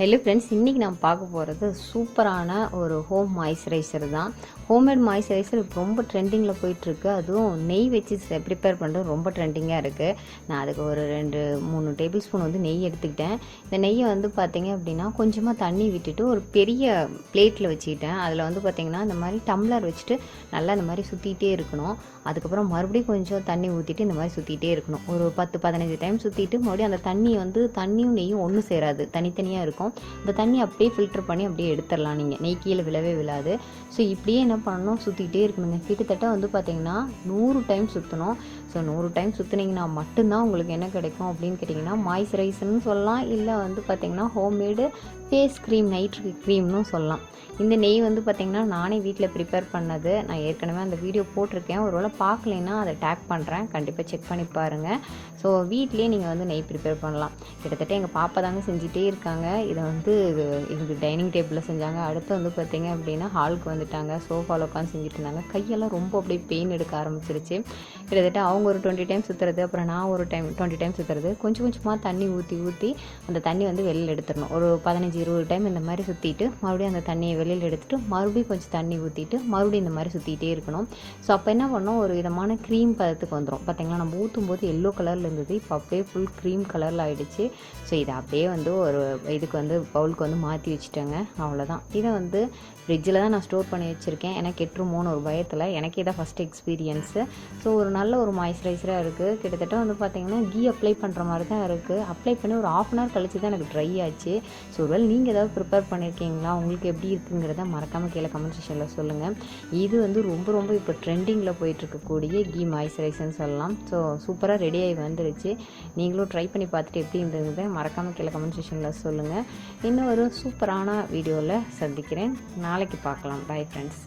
Hello friends இன்றைக்கி நான் பார்க்க போகிறது சூப்பரான ஒரு ஹோம் மாய்ஸ்சரைசர் தான். ஹோம்மேட் மாய்ஸ்சரைசர் ரொம்ப ட்ரெண்டிங்கில் போயிட்டுருக்கு. அதுவும் நெய் வச்சு ப்ரிப்பேர் பண்ணுறது ரொம்ப ட்ரெண்டிங்காக இருக்குது நான் அதுக்கு ஒரு ரெண்டு மூணு டேபிள் ஸ்பூன் வந்து நெய் எடுத்துக்கிட்டேன். இந்த நெய்யை வந்து பார்த்தீங்க அப்படின்னா கொஞ்சமாக தண்ணி விட்டுட்டு ஒரு பெரிய பிளேட்டில் வச்சுக்கிட்டேன். அதில் வந்து பார்த்திங்கன்னா இந்த மாதிரி டம்ளர் வச்சுட்டு நல்லா இந்த மாதிரி சுற்றிக்கிட்டே இருக்கணும். அதுக்கப்புறம் மறுபடியும் கொஞ்சம் தண்ணி ஊற்றிட்டு இந்த மாதிரி சுற்றிட்டே இருக்கணும். ஒரு பத்து பதினஞ்சு டைம் சுற்றிட்டு மறுபடியும் அந்த தண்ணி வந்து தண்ணியும் நெய்யும் ஒன்றும் சேராது. தனித்தனியாக இருக்கும். இந்த தண்ணி அப்படியே ஃபில்டர் பண்ணி அப்படியே எடுத்துடலாம் நீங்கள் நெய் கீழே விழவே விழாது. ஸோ இப்படியே என்ன பண்ணணும்? சுற்றிக்கிட்டே இருக்கணுங்க. கிட்டத்தட்ட வந்து பார்த்தீங்கன்னா நூறு டைம் சுற்றணும் ஸோ நூறு டைம் சுற்றுனீங்கன்னா மட்டும்தான் உங்களுக்கு என்ன கிடைக்கும் அப்படின்னு கேட்டிங்கன்னா மாய்ஸ்சரைசர்னு சொல்லலாம். இல்லை வந்து பார்த்தீங்கன்னா ஹோம்மேடு ஃபேஸ் க்ரீம் நைட் க்ரீம்னு சொல்லலாம். இந்த நெய் வந்து பார்த்திங்கன்னா நானே வீட்டில் ப்ரிப்பேர் பண்ணது. நான் ஏற்கனவே அந்த வீடியோ போட்டிருக்கேன். ஒருவேளை பார்க்கலைன்னா அதை டேக் பண்ணுறேன் கண்டிப்பாக செக் பண்ணி பாருங்கள் ஸோ வீட்லேயே நீங்கள் வந்து நெய் ப்ரிப்பேர் பண்ணலாம். கிட்டத்தட்ட எங்கள் பாப்பா தாங்க செஞ்சுட்டே இருக்காங்க. இதை வந்து எங்கள் டைனிங் டேபிளில் செஞ்சாங்க. அடுத்து வந்து பார்த்திங்க அப்படின்னா ஹாலுக்கு வந்துட்டாங்க. சோஃபாவில் உட்காந்து செஞ்சுட்டு இருந்தாங்க. கையெல்லாம் ரொம்ப அப்படியே பெயின் எடுக்க ஆரம்பிச்சிருச்சு. கிட்டத்தட்ட அவங்க ஒரு டுவெண்ட்டி டைம் சுற்றுறது அப்புறம் நான் ஒரு டைம் டுவெண்ட்டி டைம் சுற்றுறது கொஞ்சம் கொஞ்சமாக தண்ணி ஊற்றி ஊற்றி அந்த தண்ணி வந்து வெளியில் எடுத்துடணும். ஒரு பதினஞ்சு இருபது டைம் இந்த மாதிரி சுற்றிட்டு மறுபடியும் அந்த தண்ணியை வெளியில் எடுத்துகிட்டு மறுபடியும் கொஞ்சம் தண்ணி ஊற்றிட்டு மறுபடியும் இந்த மாதிரி சுற்றிட்டே இருக்கணும். ஸோ அப்போ என்ன பண்ணோம்? ஒரு விதமான க்ரீம் பதத்துக்கு வந்துடும் பார்த்தீங்களா? நம்ம ஊற்றும் போது எல்லோ கலரில் இருந்தது. இப்போ அப்படியே ஃபுல் க்ரீம் கலரில் ஆகிடுச்சு ஸோ இதை அப்படியே வந்து ஒரு இதுக்கு வந்து பவுலுக்கு வந்து மாற்றி வச்சுட்டேங்க. அவ்வளோதான் இதை வந்து ஃப்ரிட்ஜில் தான் நான் ஸ்டோர் பண்ணி வச்சுருக்கேன். எனக்கு கெட்டுருமோன்னு ஒரு பயத்தில் எனக்கே தான் ஃபஸ்ட் எக்ஸ்பீரியன்ஸு ஸோ ஒரு நல்ல ஒரு மாய்ஸ்சரைசராக இருக்குது கிட்டத்தட்ட வந்து பார்த்திங்கன்னா கீ அப்ளை பண்ணுற மாதிரி தான் இருக்குது அப்ளை பண்ணி ஒரு ஆஃப் அன் ஹவர் கழிச்சு தான் எனக்கு ட்ரை ஆச்சு. ஸோ ஒருவேளை நீங்கள் ஏதாவது ப்ரிப்பேர் பண்ணியிருக்கீங்களா உங்களுக்கு எப்படி இருக்குங்கிறத மறக்காமல் கீழே கமெண்ட் செஷனில் சொல்லுங்கள் இது வந்து ரொம்ப ரொம்ப இப்போ ட்ரெண்டிங்கில் போயிட்டுருக்கக்கூடிய கீ மாய்ஸ்சரைசர்னு சொல்லலாம். ஸோ சூப்பராக ரெடி ஆகி வந்துருச்சு. நீங்களும் ட்ரை பண்ணி பார்த்துட்டு எப்படி இருந்ததுங்கிறத மறக்காமல் கீழே கமெண்ட் செஷனில் சொல்லுங்கள் இன்னும் ஒரு சூப்பரான வீடியோவில் சந்திக்கிறேன். நாளைக்கு பார்க்கலாம். Bye friends